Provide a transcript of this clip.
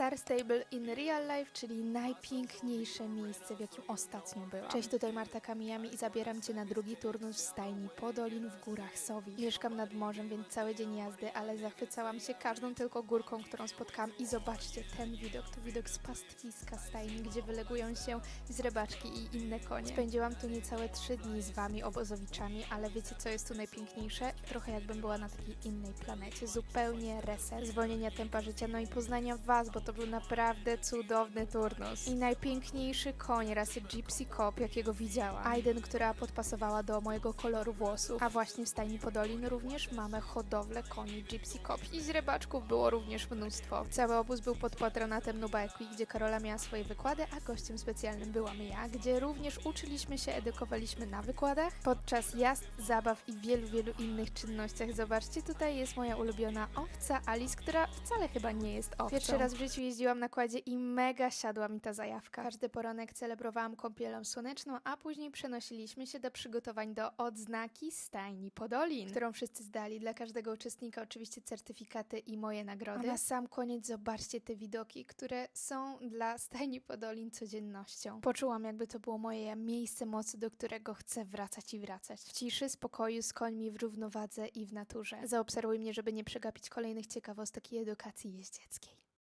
Star Stable in Real Life, czyli najpiękniejsze miejsce, w jakim ostatnio byłam. Cześć, tutaj Marta Kamijami i zabieram Cię na drugi turnus w stajni Podolin w Górach Sowi. Mieszkam nad morzem, więc cały dzień jazdy, ale zachwycałam się każdą tylko górką, którą spotkałam i zobaczcie ten widok, to widok z pastwiska stajni, gdzie wylegują się zrebaczki i inne konie. Spędziłam tu niecałe trzy dni z Wami, obozowiczami, ale wiecie co jest tu najpiękniejsze? Trochę jakbym była na takiej innej planecie, zupełnie reset, zwolnienia tempa życia, no i poznania Was, bo to był naprawdę cudowny turnus. I najpiękniejszy koń rasy Gypsy Cop, jakiego widziałam. Aiden, która podpasowała do mojego koloru włosów. A właśnie w stajni Podolin również mamy hodowlę koni Gypsy Cop. I źrebaczków było również mnóstwo. Cały obóz był pod patronatem Nuba gdzie Karola miała swoje wykłady, a gościem specjalnym byłam ja, gdzie również uczyliśmy się, edukowaliśmy na wykładach, podczas jazd, zabaw i wielu, wielu innych czynnościach. Zobaczcie, tutaj jest moja ulubiona owca Alice, która wcale chyba nie jest owcą. Pierwszy raz w życiu jeździłam na kładzie i mega siadła mi ta zajawka. Każdy poranek celebrowałam kąpielą słoneczną, a później przenosiliśmy się do przygotowań do odznaki stajni Podolin, którą wszyscy zdali. Dla każdego uczestnika oczywiście certyfikaty i moje nagrody. A na sam koniec zobaczcie te widoki, które są dla stajni Podolin codziennością. Poczułam, jakby to było moje miejsce mocy, do którego chcę wracać i wracać. W ciszy, spokoju, z końmi w równowadze i w naturze. Zaobserwuj mnie, żeby nie przegapić kolejnych ciekawostek i edukacji jeździeckiej.